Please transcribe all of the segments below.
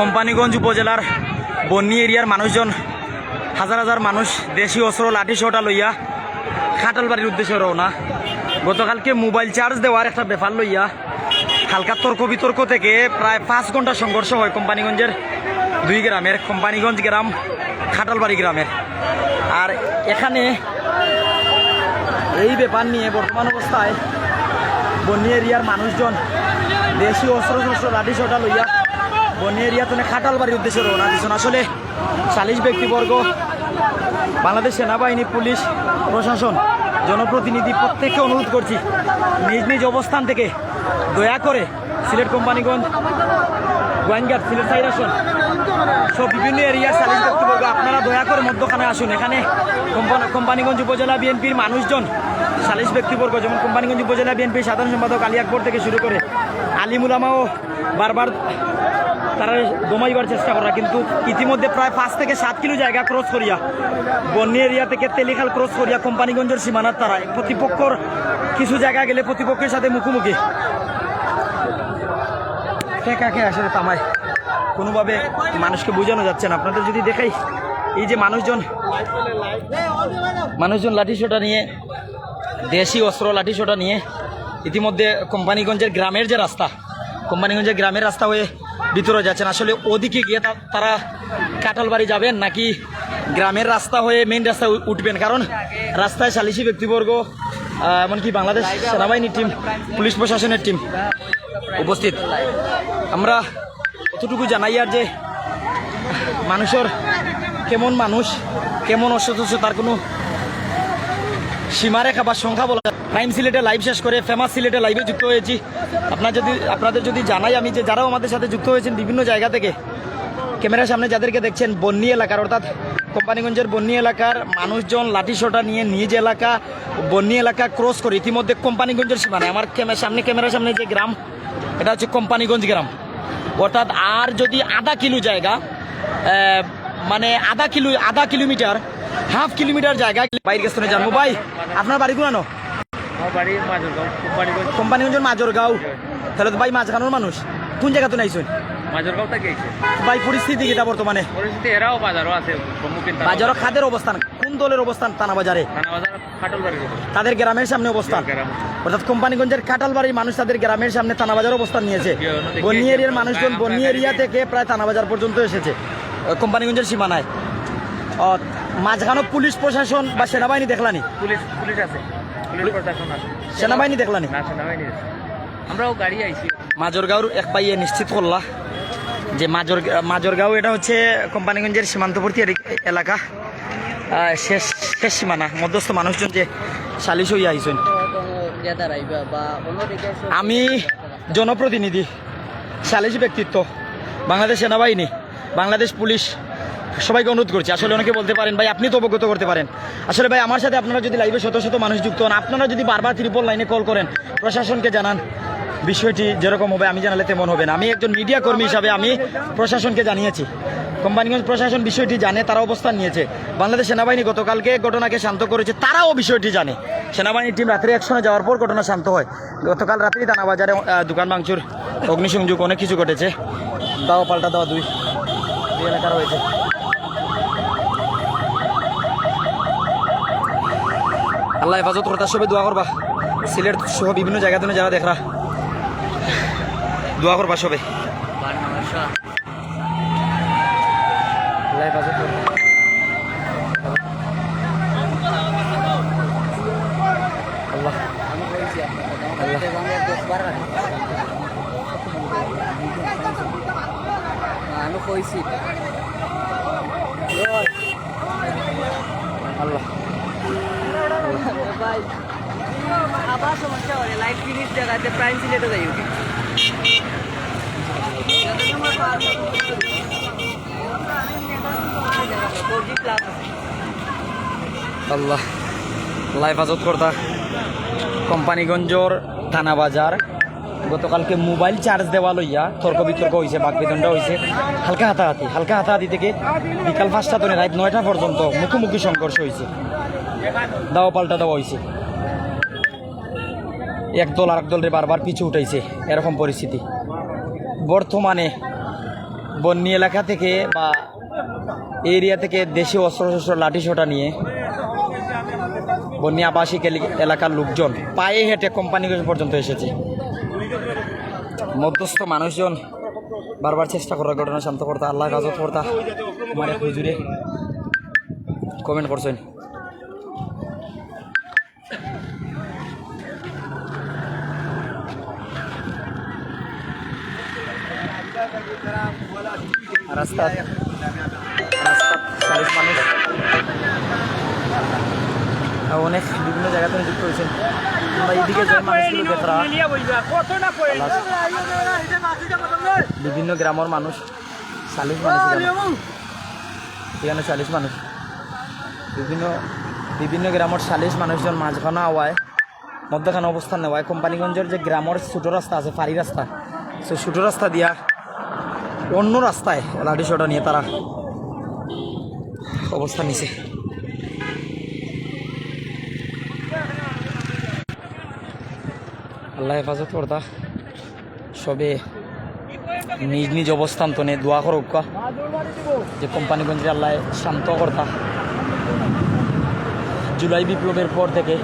কোম্পানিগঞ্জ উপজেলার বন্নি এরিয়ার মানুষজন, হাজার হাজার মানুষ দেশি অস্ত্র, লাঠি সোটা লইয়া খাটালবাড়ির উদ্দেশ্যে রওনা। গতকালকে মোবাইল চার্জ দেওয়ার একটা ব্যাপার লইয়া হালকা তর্ক বিতর্ক থেকে প্রায় পাঁচ ঘণ্টা সংঘর্ষ হয় কোম্পানিগঞ্জের দুই গ্রামের, কোম্পানিগঞ্জ গ্রাম, খাটালবাড়ি গ্রামের। আর এখানে এই ব্যাপার নিয়ে বর্তমান অবস্থায় বন্নি এরিয়ার মানুষজন দেশি অস্ত্র, শস্ত্র, লাঠি সোটা লইয়া বন্নি এরিয়া তুমি খাটাল বাড়ির উদ্দেশ্যে রওনা দিচ্ছেন আসলে সালিশ ব্যক্তিবর্গ, বাংলাদেশ সেনাবাহিনী, পুলিশ, প্রশাসন, জনপ্রতিনিধি প্রত্যেককে অনুরোধ করছি, নিজ নিজ অবস্থান থেকে দয়া করে সিলেট কোম্পানিগঞ্জ গোয়েঙ্গার সিলেট সাইড আসুন। সব বিভিন্ন এরিয়ার সালিশ ব্যক্তিবর্গ, আপনারা দয়া করে মধ্যখানে আসুন। এখানে কোম্পানি কোম্পানিগঞ্জ উপজেলা বিএনপির মানুষজন সালিশ ব্যক্তিবর্গ, যেমন কোম্পানিগঞ্জ উপজেলা বিএনপির সাধারণ সম্পাদক আলী আকবর থেকে শুরু করে আলিমুলামাও বারবার তারা দমাইবার চেষ্টা করা কিন্তু ইতিমধ্যে প্রায় পাঁচ থেকে সাত কিলো জায়গা ক্রস করিয়া বন্যী এরিয়া থেকে তেলিখাল ক্রস করিয়া কোম্পানিগঞ্জের সীমানার তারা প্রতিপক্ষর কিছু জায়গা গেলে প্রতিপক্ষের সাথে মুখোমুখি। কে আসলে তামায় কোনোভাবে মানুষকে বোঝানো যাচ্ছে না। আপনাদের যদি দেখাই, এই যে মানুষজন মানুষজন লাঠি সোটা নিয়ে, দেশি অস্ত্র লাঠি সোটা নিয়ে, ইতিমধ্যে কোম্পানিগঞ্জের গ্রামের যে রাস্তা, কোম্পানিগঞ্জের গ্রামের রাস্তা হয়ে ভিতরে যাচ্ছেন। আসলে ওদিকে গিয়ে তারা কাঁঠালবাড়ি যাবেন নাকি গ্রামের রাস্তা হয়ে মেন রাস্তায় উঠবেন? কারণ রাস্তায় সালিশি ব্যক্তিবর্গ এমনকি বাংলাদেশ সেনাবাহিনীর টিম পুলিশ প্রশাসনের টিম উপস্থিত। আমরা কতটুকু জানাই আর যে মানুষের কেমন মানুষ, কেমন অসুস্থ তার কোনো সীমারেখা বা সংখ্যা বলা প্রাইম সিলেটে লাইভ শেষ করে ফেমাস সিলেটে লাইভে যুক্ত হয়েছি। আপনার যদি আপনাদের যদি জানাই আমি যে যারাও আমাদের সাথে যুক্ত হয়েছেন বিভিন্ন জায়গা থেকে, ক্যামেরার সামনে যাদেরকে দেখছেন, বন্নি এলাকার, অর্থাৎ কোম্পানিগঞ্জের বন্নি এলাকার মানুষজন লাঠি সোটা নিয়ে নিজ এলাকা, বন্নি এলাকা ক্রস করে ইতিমধ্যে কোম্পানিগঞ্জের সীমানায় আমার সামনে ক্যামেরার সামনে যে গ্রাম, এটা হচ্ছে কোম্পানিগঞ্জ গ্রাম। অর্থাৎ আর যদি আধা কিলো জায়গা মানে আধা কিলো আধা কিলোমিটার, হাফ কিলোমিটার জায়গা, বাইরের কাছে জানব। ভাই আপনার বাড়ি কোম্পানিগঞ্জ। কোম্পানিগঞ্জের মাজরগাঁও। তাহলে তো ভাই মাঝখানোর মানুষ। কোন জায়গা তো নাইছেন মাজরগাঁও থেকে ভাই পরিস্থিতি কিটা বর্তমানে? পরিস্থিতি এরাও বাজারও আছে সম্মুখীন বাজারও খাদের অবস্থান কোন দলের অবস্থান? থানা বাজারে। থানা বাজার তাদের গ্রামের সামনে অবস্থান অর্থাৎ কোম্পানিগঞ্জের কাটালবাড়ির মানুষ তাদের গ্রামের সামনে থানাবাজার অবস্থান নিয়েছে। বন্নি এরিয়ার মানুষজন বন্নি এরিয়া থেকে প্রায় থানাবাজার পর্যন্ত এসেছে কোম্পানিগঞ্জের সীমানায়। মাঝখানো পুলিশ প্রশাসন বা সেনাবাহিনী দেখলানি? পুলিশ পুলিশ আছে। পুলিশ প্রশাসন আছে। সেনাবাহিনী দেখলানি? না সেনাবাহিনী আছে। আমরাও গাড়ি আইছি। মাজরগাঁওর এক পাইয়ে নিশ্চিত করলা যে মাজর মাজরগাঁও এটা হচ্ছে কোম্পানিগঞ্জের সীমান্তবর্তী এলাকা। শেষ শেষ সীমানা মধ্যস্থ মানুষজন যে সালিশ হইয়া আইসেন আমি জনপ্রতিনিধি সালিশ ব্যক্তিত্ব বাংলাদেশ সেনাবাহিনী বাংলাদেশ পুলিশ সবাইকে অনুরোধ করছি। আসলে অনেকে বলতে পারেন, ভাই, আপনি তো অবগত করতে পারেন। আসলে ভাই, আমার সাথে আপনারা যদি লাইভে শত শত মানুষ যুক্ত হন, আপনারা যদি বারবার ত্রিপল লাইনে কল করেন, প্রশাসনকে জানান। বিষয়টি যেরকম হবে, আমি জানালে তেমন হবে না। আমি একজন মিডিয়া কর্মী হিসাবে আমি প্রশাসনকে জানিয়েছি। কোম্পানিগঞ্জ প্রশাসন বিষয়টি জানে, তারা অবস্থান নিয়েছে। বাংলাদেশ সেনাবাহিনী গতকালকে ঘটনাকে শান্ত করেছে, তারাও বিষয়টি জানে। সেনাবাহিনীর টিম রাত্রে একশনে যাওয়ার পর ঘটনা শান্ত হয়। গতকাল রাত্রি দানা বাজারে দোকান ভাঙচুর, অগ্নিসংযোগ অনেক কিছু ঘটেছে। দাও পাল্টা দাও দুই। এলাকা রয়েছে। আল্লাহ হেফাজত করতা সবে দোয়া করবা। সিলেট সহ বিভিন্ন জায়গা থেকে যারা দেখরা, দোয়া করবা সবে। আল্লাহ হেফাজত করবা। আল্লাহ। Ano আল্লাহ হেফাজত করতা। কোম্পানিগঞ্জর থানা বাজার। গতকালকে মোবাইল চার্জ দেওয়া লইয়া তর্ক বিতর্ক হয়েছে বাক বিতণ্ডা হয়েছে হালকা হাতাহাতি হালকা হাতাহাতি থেকে বিকাল পাঁচটা তনে রাত নয়টা পর্যন্ত মুখোমুখি সংঘর্ষ হয়েছে দাওয়া পাল্টা দেওয়া হয়েছে এক দল আর এক দলের বারবার পিছু উঠাইছে, এরকম পরিস্থিতি। বর্তমানে বন্যী এলাকা থেকে বা এরিয়া থেকে দেশি অস্ত্র শস্ত্র লাঠি সোটা নিয়ে বন্যী আবাসিক এলি- এলাকার লোকজন পায়ে হেঁটে কোম্পানিগঞ্জ পর্যন্ত এসেছে। মধ্যস্থ মানুষজন বারবার চেষ্টা করার ঘটনা, শান্ত করতা আল্লাহ গাজত করতা হুজুরে। কমেন্ট করছেন। রাস্তা রাস্তা চালিশ মানুষ। অনেক বিভিন্ন জায়গা থেকে যুক্ত হয়েছেন। বিভিন্ন গ্রামের মানুষ চালিশ মানুষ এখানে। চালিশ মানুষ। বিভিন্ন বিভিন্ন গ্রামের চালিশ মানুষজন মাঝখানে আওয়ায়, মধ্যখানে অবস্থান নেওয়ায়। কোম্পানিগঞ্জের যে গ্রামের ছোটো রাস্তা আছে, ফাড়ি রাস্তা, সেই ছোটো রাস্তা দিয়া অন্য রাস্তায় লাঠি সোটা নিয়ে তারা অবস্থান নিছে। আল্লাহ হেফাজত করতা। সবে নিজ নিজ অবস্থান তো নে দোয়া করুক যে কোম্পানিগঞ্জে আল্লাহ শান্ত করতা। জুলাই বিপ্লবের পর থেকে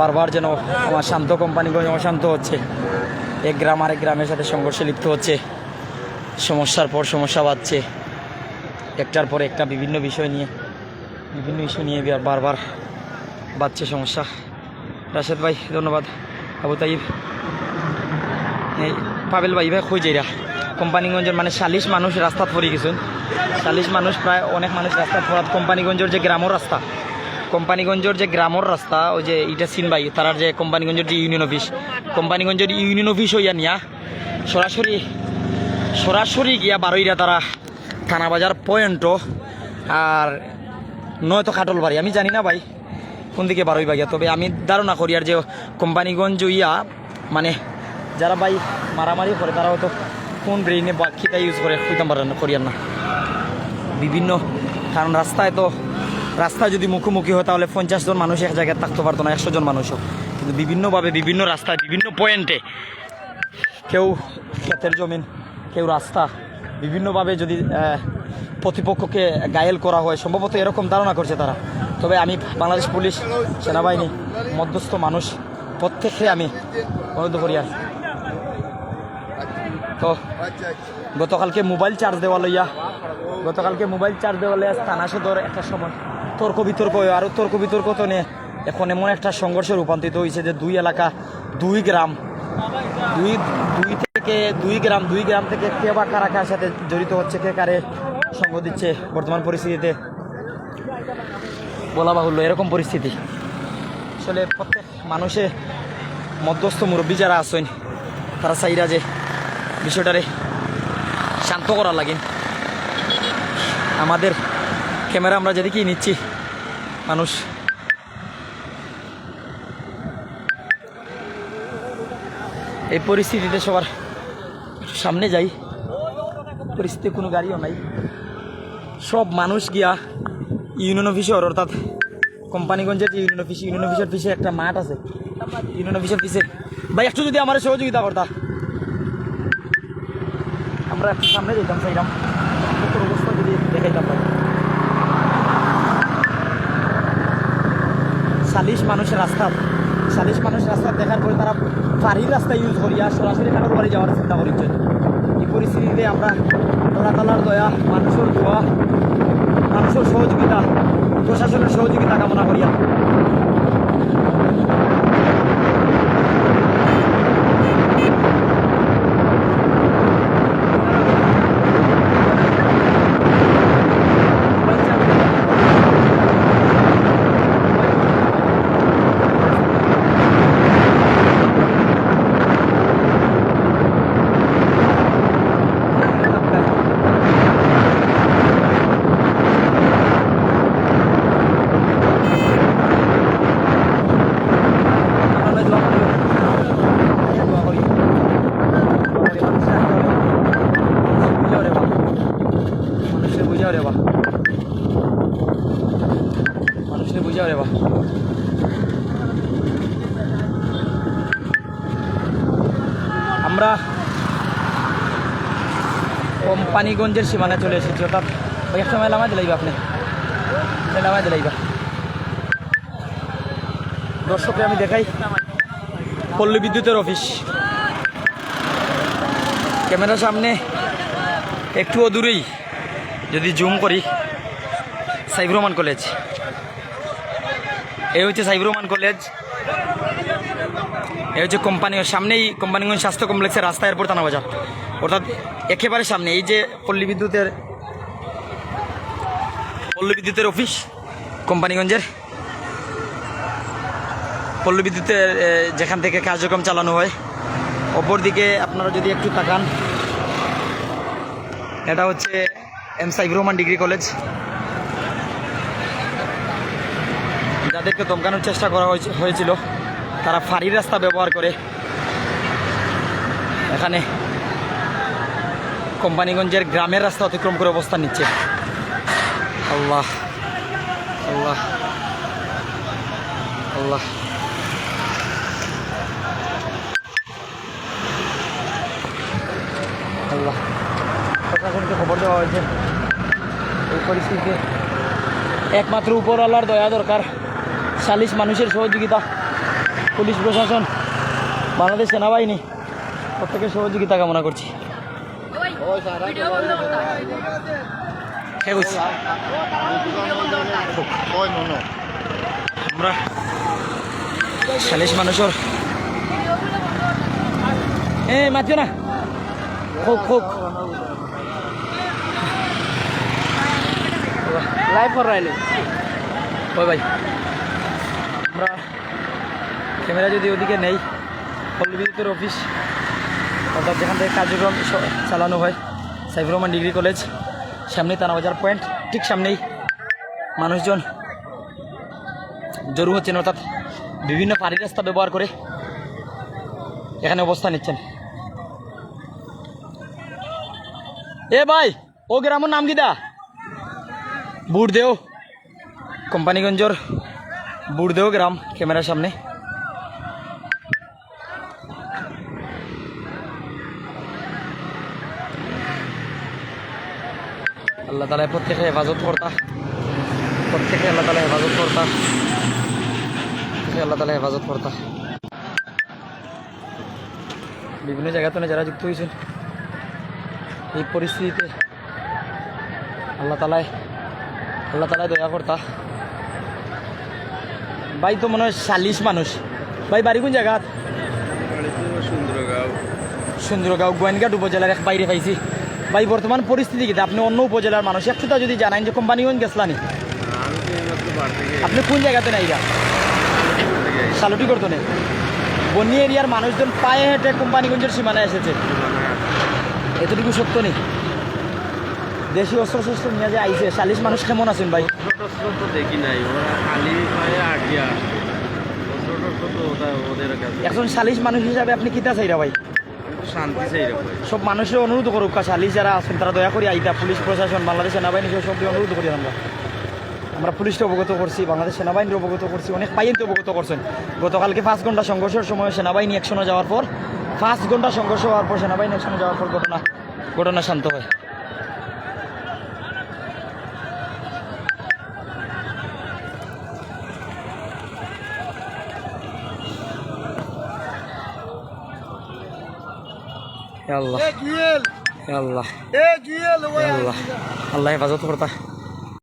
বারবার যেন আমার শান্ত কোম্পানিগঞ্জ অশান্ত হচ্ছে। এক গ্রাম আরেক গ্রামের সাথে সংঘর্ষে লিপ্ত হচ্ছে। সমস্যার পর সমস্যা বাড়ছে। একটার পর একটা বিভিন্ন বিষয় নিয়ে, বিভিন্ন ইস্যু নিয়ে বার- বারবার বাড়ছে সমস্যা। রাশেদ ভাই, ধন্যবাদ। আবু তাইব পাবেল ভাই ভাই, কই যাইরা? কোম্পানিগঞ্জের মানে চাল্লিশ মানুষ রাস্তাত পড়ে গেছেন। চাল্লিশ মানুষ প্রায় অনেক মানুষ রাস্তাত পড়াত কোম্পানিগঞ্জের যে গ্রামের রাস্তা। কোম্পানিগঞ্জের যে গ্রামের রাস্তা, ওই যে ইটা সিন ভাই, তারার যে কোম্পানিগঞ্জের যে ইউনিয়ন অফিস কোম্পানিগঞ্জের ইউনিয়ন অফিস হইয়া নিয়া সরাসরি সরাসরি গিয়া বারোইরা তারা থানা বাজার পয়েন্টও আর নয়তো খাটল বাড়ি। আমি জানি না ভাই কোন দিকে বারোই বাগিয়া, তবে আমি ধারণা করি আর যে কোম্পানিগঞ্জ ইয়া মানে যারা ভাই মারামারি করে, তারা হয়তো কোন ব্রেইনে বা ইউজ করে হইতাম পারেন করিয়ার না। বিভিন্ন কারণ, রাস্তায় তো রাস্তায় যদি মুখোমুখি হয়, তাহলে পঞ্চাশ জন মানুষ এক জায়গায় থাকতে পারতো না, একশো জন মানুষও কিন্তু বিভিন্নভাবে, বিভিন্ন রাস্তায়, বিভিন্ন পয়েন্টে কেউ ক্ষেতের জমিন, কেউ রাস্তা, বিভিন্নভাবে যদি প্রতিপক্ষকে গায়েল করা হয়, সম্ভবত এরকম ধারণা করছে তারা। তবে আমি বাংলাদেশ পুলিশ, সেনাবাহিনী, মধ্যস্থ মানুষ, প্রত্যেককে আমি অনুরোধ করি আর তো গতকালকে মোবাইল চার্জ দেওয়া লইয়া, গতকালকে মোবাইল চার্জ দেওয়া লইয়া থানা সদর একটা সময় তর্ক বিতর্ক হয় আর তর্ক বিতর্ক তো নিয়ে এখন এমন একটা সংঘর্ষে রূপান্তরিত হয়েছে যে দুই এলাকা, দুই গ্রাম, দুই দুই থেকে, দুই গ্রাম দুই গ্রাম থেকে কে বা কারা কার সাথে জড়িত হচ্ছে, কে কারে সঙ্গ দিচ্ছে বর্তমান পরিস্থিতিতে বলা বাহুল্য এরকম পরিস্থিতি। আসলে প্রত্যেক মানুষে মধ্যস্থ মুরব্বী যারা আছেন, তারা চাইরা যে বিষয়টারে শান্ত করা লাগে। আমাদের ক্যামেরা আমরা যেদিকেই নিচ্ছি, মানুষ। এই পরিস্থিতিতে সবার সামনে যাই। পরিস্থিতি কোনো গাড়িও নাই। সব মানুষ গিয়া ইউনিয়ন অফিসের অর্থাৎ কোম্পানিগঞ্জের যে ইউনিয়ন অফিস ইউনিয়ন অফিসের পিছিয়ে একটা মাঠ আছে। ইউনিয়ন অফিসের পিছে। ভাই, একটু যদি আমার সহযোগিতা করতা। আমরা একটু সামনে যেতাম সেইরাম কত অবস্থা যদি দেখাইতাম ভাই চাল্লিশ মানুষের রাস্তা চাল্লিশ মানুষ রাস্তা দেখার পরে তারা ফাঁড়ির রাস্তা ইউজ করিয়া সরাসরি কাটার বাড়ি যাওয়ার চিন্তা করেছেন এই পরিস্থিতিতে আমরা তালার দয়া, মানুষের দোয়া, মানুষের সহযোগিতা, প্রশাসনের সহযোগিতা কামনা করিয়া কোম্পানিগঞ্জের সীমানায় চলে এসেছি, অর্থাৎ ওই এক সময় নামাই দিলাইবা আপনি। নামাই দিলাইবা দর্শককে আমি দেখাই। পল্লী বিদ্যুতের অফিস। ক্যামেরার সামনে একটু দূরেই, যদি জুম করি সাইবুর রহমান কলেজ। এই হচ্ছে সাইবুর রহমান কলেজ। এই হচ্ছে কোম্পানি, সামনেই কোম্পানিগঞ্জ স্বাস্থ্য কমপ্লেক্সের রাস্তা এরপর থানা বাজার। অর্থাৎ একেবারে সামনে, এই যে পল্লী বিদ্যুতের পল্লী বিদ্যুতের অফিস কোম্পানিগঞ্জের। পল্লী বিদ্যুতের যেখান থেকে কার্যক্রম চালানো হয়। অপরদিকে আপনারা যদি একটু তাকান, এটা হচ্ছে M Saibur Rahman degree college. যাদেরকে দমকানোর চেষ্টা করা হয়েছে- হয়েছিল, তারা ফাঁড়ির রাস্তা ব্যবহার করে। এখানে কোম্পানিগঞ্জের গ্রামের রাস্তা অতিক্রম করে অবস্থান নিচ্ছে। আল্লাহ আল্লাহ আল্লাহ। আল্লাহ। প্রশাসনকে খবর দেওয়া হয়েছে। এই পরিস্থিতিতে একমাত্র উপরওয়ালার দয়া দরকার। সালিশ মানুষের সহযোগিতা। পুলিশ প্রশাসন, বাংলাদেশ সেনাবাহিনী প্রত্যেকের সহযোগিতা কামনা করছি। হ্যাঁ, বুঝছি। আমরা সালিশ মানুষের এ মাতিও না। হোক হোক লাইভ ফর রাইলে ওই ভাই। আমরা ক্যামেরা যদি ওদিকে নেই পল্লী বিদ্যুতের অফিস অর্থাৎ যেখান থেকে কার্যক্রম চালানো হয়, সাইফুর রহমান ডিগ্রি কলেজ, সামনেই তানাবাজার পয়েন্ট, ঠিক সামনেই মানুষজন জরু হচ্ছেন, অর্থাৎ বিভিন্ন পাড়ি রাস্তা ব্যবহার করে এখানে অবস্থান নিচ্ছেন। এ ভাই, ও গ্রামের নাম কিদা বুড়দেও, কোম্পানিগঞ্জর বুড়দেও গ্রাম, ক্যামেরার সামনে। আল্লাহ তালা প্রত্যেকে হেফাজত কর্তা। প্রত্যেকে আল্লাহ তালা হেফাজত কর্তা। আল্লাহ তালা হেফাজত কর্তা। বিভিন্ন জায়গাতে যারা যুক্ত হয়েছেন এই পরিস্থিতিতে আল্লাহ তালায় আল্লাহ তালায় দয়া কর্তা। ভাই তো মনে হয় চাল্লিশ মানুষ। ভাই বাড়ি কোন জায়গা? সুন্দরগাঁও গোয়েনঘাট উপজেলার এক বাইরে পাইছি। ভাই বর্তমান পরিস্থিতি কিন্তু আপনি অন্য উপজেলার মানুষ। একটুটা যদি জানান যে কোম্পানিগঞ্জ গেছলানি আপনি কোন জায়গাতে নাই গা সালুটি করতো নেই বন্যী এরিয়ার মানুষজন পায়ে হেঁটে কোম্পানিগঞ্জের সীমানায় এসেছে। এতটুকু সত্য নেই? দেশি অস্ত্র শস্ত্র নিয়ে যে আইছে চাল্লিশ মানুষ কেমন আছেন ভাই? দেখি নাই একজন চাল্লিশ মানুষ হিসাবে আপনি কিতা চাইরা ভাই? সব মানুষের অনুরোধ করুক কাছালি যারা আছেন, তারা দয়া করে আইতা পুলিশ, প্রশাসন, বাংলাদেশ সেনাবাহিনী সবকে অনুরোধ করি আমরা। আমরা পুলিশকে অবগত করছি, বাংলাদেশ সেনাবাহিনীর অবগত করছি, অনেক পাইনকে অবগত করছেন। গতকালকে পাঁচ ঘণ্টা সংঘর্ষের সময় সেনাবাহিনী একশনে যাওয়ার পর, পাঁচ ঘণ্টা সংঘর্ষ হওয়ার পর সেনাবাহিনী একশনে যাওয়ার পর ঘটনা ঘটনা শান্ত হয়। আল্লাহ আল্লাহ আল্লাহ আল্লাহ হেফাজত করতা